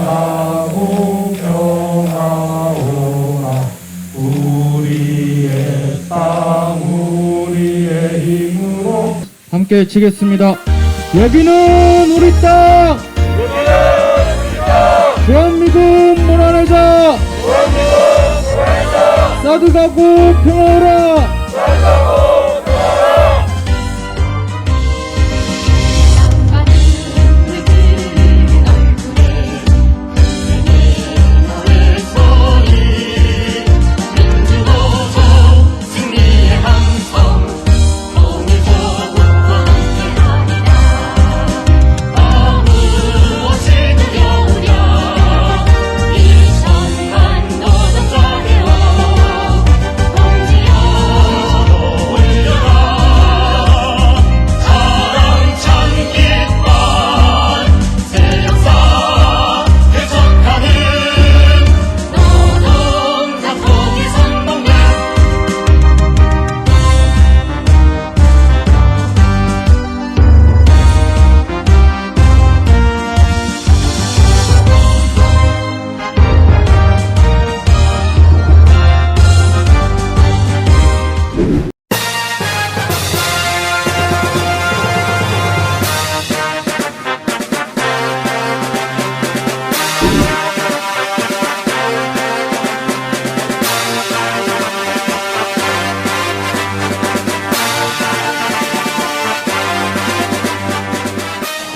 아름하고 평화오라 우리의 땅 우리의 힘으로. 함께 외치겠습니다. 여기는 우리 땅! 대한민국 문화내자 사드 가고 평화오라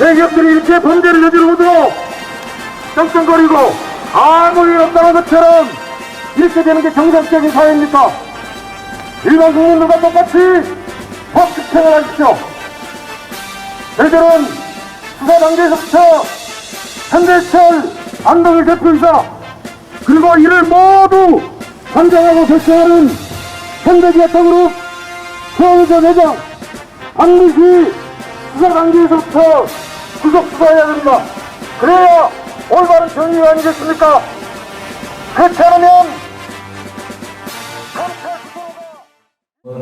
대기업들이 이렇게 범죄를 저지르고도 떵떵거리고 아무 일 없다는 것처럼 이렇게 되는 게 정상적인 사회입니까? 일반 국민들과 똑같이 법 집행을 하십시오. 저희들은 수사 단계에서부터 현대철 안동일 대표이사 그리고 이를 모두 관장하고 결정하는 현대기아통그룹 수원의전 회장 반드시 수사 단계에서부터 구속 수사해야 됩니다. 그래야 올바른 정의가 아니겠습니까? 그렇지 않으면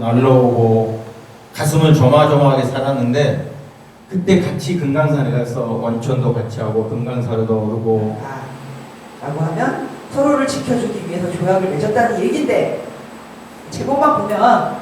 날라오고 가슴을 조마조마하게 살았는데 그때 같이 금강산에 가서 원천도 같이 하고 금강산에도 오르고 라고 하면 서로를 지켜주기 위해서 조약을 맺었다는 얘기인데 제목만 보면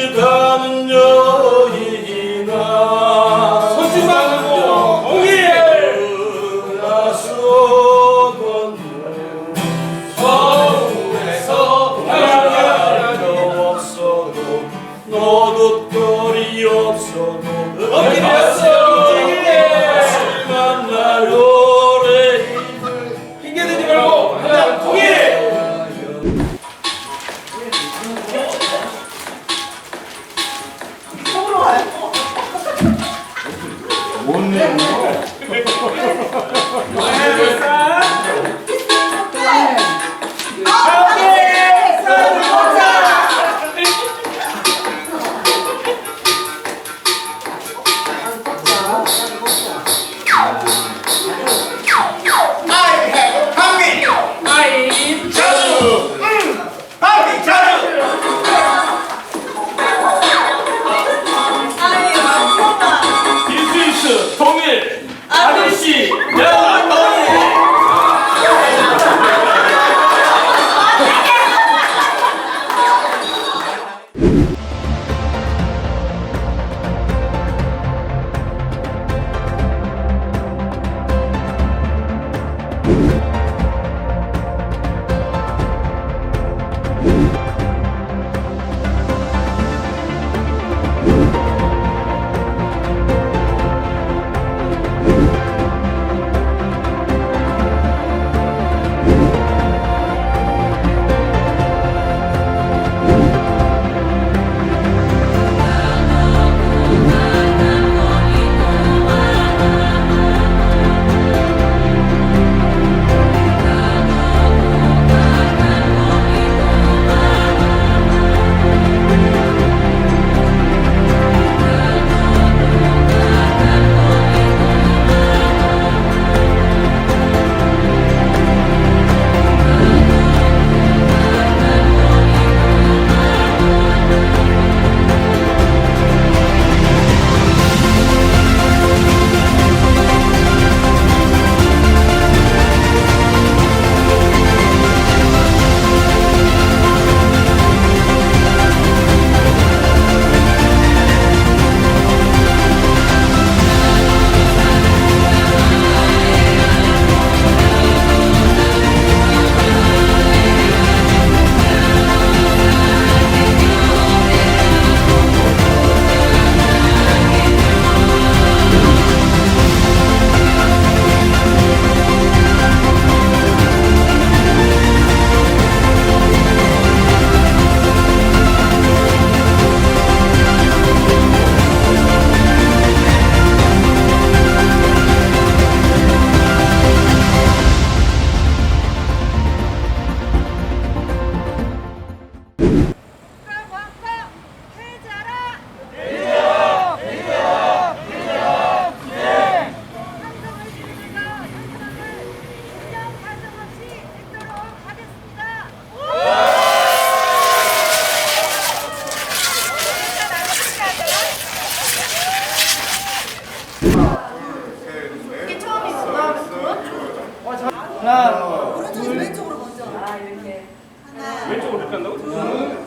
Não.